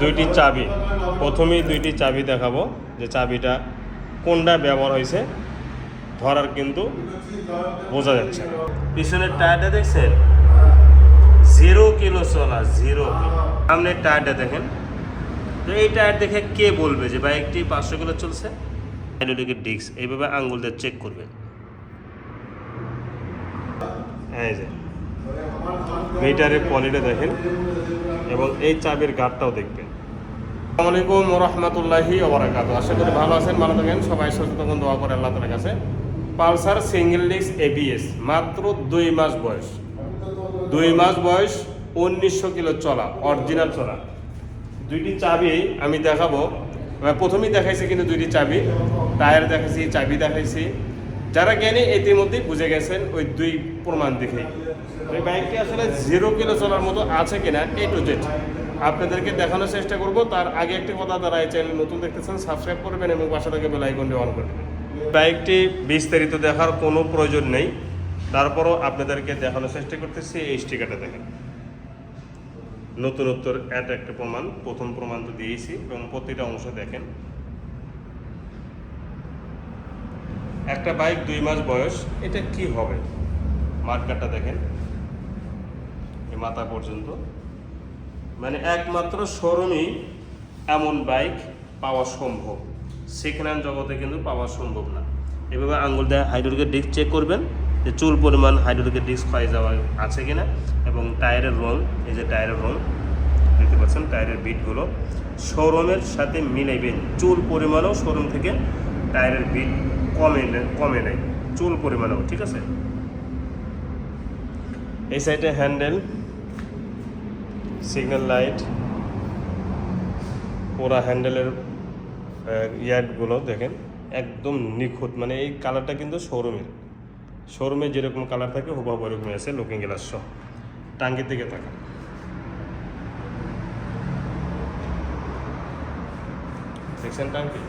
দুইটি চাবি। প্রথমেই দুইটি চাবি দেখাবো যে চাবিটা কোনটা ব্যবহার হয়েছে। ধরার কিন্তু বোঝা যাচ্ছে। পিছনের টায়ারটা দেখছেন? জিরো কিলো চলা, জিরো সামনের টায়ারটা দেখেন। তো এই টায়ার দেখে কে বলবে যে বাইকটি পাঁচশো কিলো চলছে? হাইড্রোলিকের ডিস্ক। এইভাবে আঙ্গুল দিয়ে চেক করবে। হ্যাঁ মিটারের পলিটা দেখেন এবং এই চাবির গাঠটাও দেখবেন। আসসালামু আলাইকুম রহমতুল্লাহি ওবরাকাত আশা করি ভালো আছেন, ভালো থাকেন। সবাই সচেতন, দোয়া করে আল্লাহ তালার কাছে। পালসার সিঙ্গেল ডিস্ক এবিএস মাত্র দুই মাস বয়স। দুই মাস বয়স, উনিশশো কিলো চলা অরিজিনাল চলা। দুইটি চাবি আমি দেখাবো। প্রথমেই দেখাইছি কিন্তু দুইটি চাবি। টায়ার দেখাইছি, চাবি দেখাইছি। যারা জ্ঞানী ইতিমধ্যেই বুঝে গেছেন ওই দুই প্রমাণ দেখেই। ওই বাইকটি আসলে জিরো কিলো চলার মতো আছে কিনা এ টু জেড আপনাদেরকে দেখানোর চেষ্টা করব। তার আগে একটি কথা তারা এই চ্যানেল নতুন দেখতেছেন সাবস্ক্রাইব করবেন এবং পাশে থেকে বেল আইকনটি অন করবেন বাইকটি বিস্তারিত দেখার কোনো প্রয়োজন নেই। তারপরও আপনাদেরকে দেখানোর চেষ্টা করতেছি এই স্টিকারটা দেখেন। নতুনত্বর এত একটা প্রমাণ। প্রথম প্রমাণ তো দিয়েছি এবং প্রতিটা অংশ দেখেন। একটা বাইক দুই মাস বয়স, এটা কি হবে? মার্কারটা দেখেন। এই মাথা পর্যন্ত। মানে একমাত্র শোরুমই এমন বাইক পাওয়া সম্ভব। সেকেন্ড হ্যান্ড জগতে কিন্তু পাওয়া সম্ভব না। এভাবে আঙ্গুল দিয়ে হাইড্রোলিকের ডিস্ক চেক করবেন যে চুল পরিমাণ হাইড্রোলিকের ডিস্ক পাই যাওয়া আছে কিনা এবং টায়ারের রং, এই যে টায়ারের রং, দেখতে পাচ্ছেন টায়ারের বিটগুলো শোরুমের সাথে মিলাইবেন। চুল পরিমাণও শোরুম থেকে টায়ারের বিট কমে কমে নেয়। চুল পরিমাণেও, ঠিক আছে? এই সাইডে হ্যান্ডেল সিগন্যাল লাইট পুরা হ্যান্ডেলের ইয়ার্ডগুলো দেখেন, একদম নিখুঁত। মানে এই কালারটা কিন্তু শোরুমের শোরুমে যেরকম কালার থাকে, হুবাহু এরকমই আছে লুকিং গ্লাস সহ। টাঙ্গির দিকে তাকান। দেখছেন টাঙ্কি?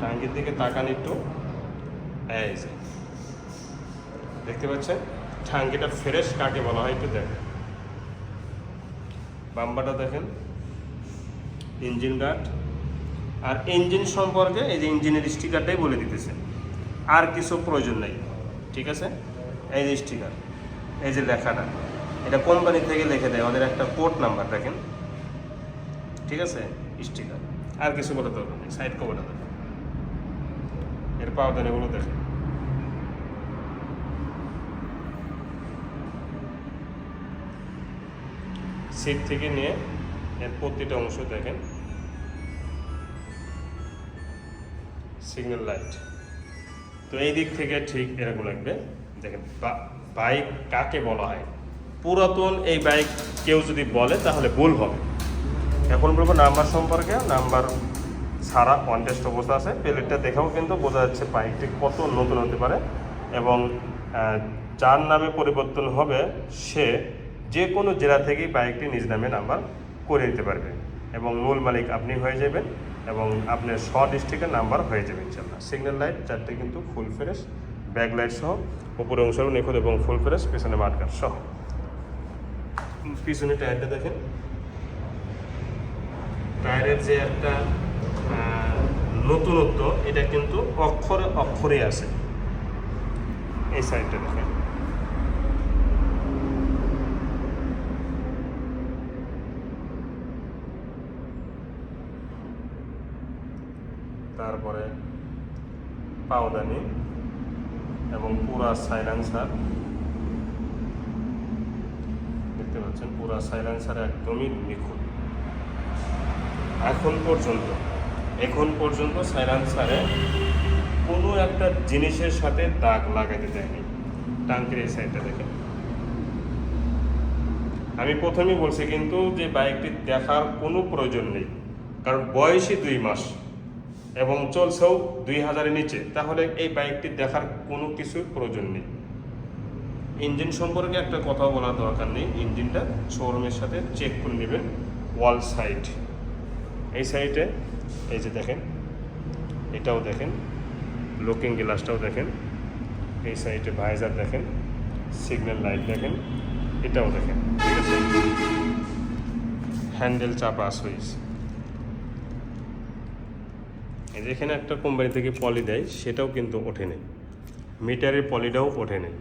টাঙ্কির দিকে তাকান একটু। দেখতে পাচ্ছেন? টাঙ্কিটা ফ্রেশ কাকে বলা হয় একটু দেখেন বাম্বাটা দেখেন। Engine guard. আর ইঞ্জিন সম্পর্কে এই যে ইঞ্জিনের স্টিকারটাই বলে দিতেছে। আর কিছু প্রয়োজন নেই। ঠিক আছে? এই যে স্টিকার, এই যে লেখাটা, এটা কোম্পানি থেকে লিখে দেয়। ওদের একটা কোড নাম্বার দেখেন। ঠিক আছে? স্টিকার। আর কিছু বলে দরকার নেই। সাইড কভারটা দেখেন। এর পাওদান এগুলো দেখেন। সিট থেকে নিয়ে এর প্রতিটা অংশ দেখেন। Signal light. তো এই দিক থেকে ঠিক এরকম লাগবে। দেখেন বাইক কাকে বলা হয়? পুরাতন এই বাইক কেউ যদি বলে, তাহলে ভুল হবে। এখন বলব নাম্বার সম্পর্কে। নাম্বার সারা কন্টেস্ট অবস্থা আছে। প্লেটটা দেখেও কিন্তু বোঝা যাচ্ছে বাইকটি কত নতুন হতে পারে। এবং যার নামে পরিবর্তন হবে সে যে কোনো জেলা থেকেই বাইকটি নিজ নামে নাম্বার করে দিতে পারবে। এবং মূল মালিক আপনি হয়ে যাবেন এবং আপনার শ ডিস্ট্রিক্টের নাম্বার হয়ে যাবে ইনশাল্লাহ সিগন্যাল লাইট চারটে কিন্তু ফুল ফ্রেশ ব্যাক লাইট সহ, উপরে অংশেও নিখুঁত এবং ফুল ফ্রেশ পেছনে মাঠকার সহ। পিছনে টায়ারটা দেখেন। টায়ারের যে একটা নতুনত্ব, এটা কিন্তু অক্ষরে অক্ষরে আছে। এই সাইডটা দেখেন। তারপরে পাওদানি এবং পুরা সাইলেন্সার। দেখতে পাচ্ছেন, পুরা সাইলেন্সার একদমই নিখুঁত। এখন পর্যন্ত এখন পর্যন্ত সাইলেন্সারে কোনো একটা জিনিসের সাথে দাগ লাগাতে দেয়নি। টাঙ্কির এই সাইডটা দেখেন। আমি প্রথমেই বলছি, কিন্তু যে বাইকটি দেখার কোনো প্রয়োজন নেই, কারণ বয়সই দুই মাস। এবং চলছেও দুই হাজারের নিচে। তাহলে এই বাইকটি দেখার কোনো কিছুর প্রয়োজন নেই। ইঞ্জিন সম্পর্কে একটা কথা বলার দরকার নেই। ইঞ্জিনটা শোরুমের সাথে চেক করে নেবেন ওয়াল সাইড এই সাইডে এই যে দেখেন, এটাও দেখেন লুকিং গ্লাসটাও দেখেন। এই সাইডে ভাইজার দেখেন সিগন্যাল লাইট দেখেন, এটাও দেখেন, ঠিক আছে? হ্যান্ডেল চাপা সুইচ এই যে এখানে একটা কোম্পানি থেকে পলি দেয়, সেটাও কিন্তু ওঠে নেই মিটারের পলিটাও ওঠে নেই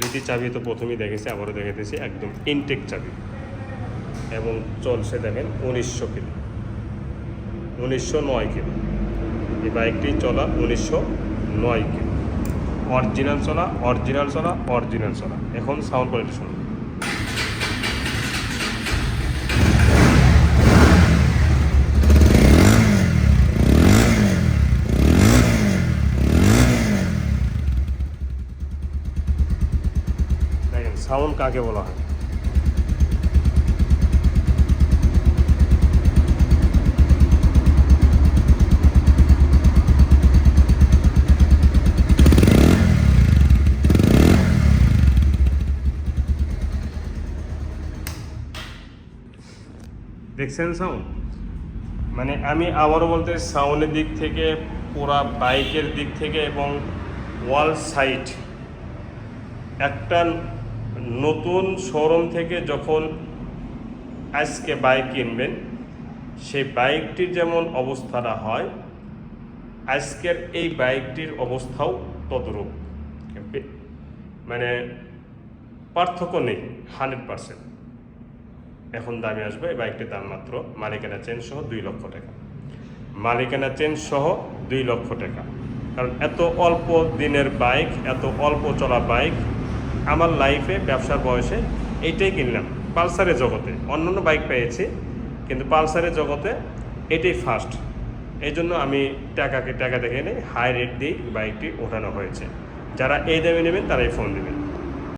দুটি চাবি তো প্রথমেই দেখেছি, আবারও দেখাতেছি একদম ইনটেক চাবি। এবং চলছে দেখেন উনিশশো কিলো। উনিশশো নয় কিলো। এই বাইকটি চলা উনিশশো নয় কিলো। অরিজিনাল চলা অরিজিনাল চলা অরিজিনাল চলা। এখন সাউন্ড কোয়ালিটি শুনুন দেখেন সাউন্ড কাকে বলা হয়? দেখছেন সাউন্ড মানে আমি আবারও বলতে সাউন্ডের দিক থেকে, পুরা বাইকের দিক থেকে এবং ওয়াল সাইড একটা নতুন শোরুম থেকে যখন আজকে বাইক কিনবেন, সেই বাইকটির যেমন অবস্থাটা হয়, আজকের এই বাইকটির অবস্থাও তদ্রূপ। মানে পার্থক্য নেই হান্ড্রেড পারসেন্ট এখন দামে আসবে এই বাইকটির দাম মাত্র মালিকানা চেন সহ দুই লক্ষ টাকা। মালিকানা চেন সহ দুই লক্ষ টাকা। কারণ এত অল্প দিনের বাইক এত অল্প চলা বাইক আমার লাইফে ব্যবসার বয়সে এইটাই কিনলাম। পালসারের জগতে। অন্যান্য বাইক পেয়েছি, কিন্তু পালসারের জগতে এটাই ফার্স্ট এই জন্য আমি টাকাকে, টাকা দেখে নিই হাই রেট দিয়েই বাইকটি ওঠানো হয়েছে। যারা এই দামে নেবেন, তারাই ফোন দেবেন।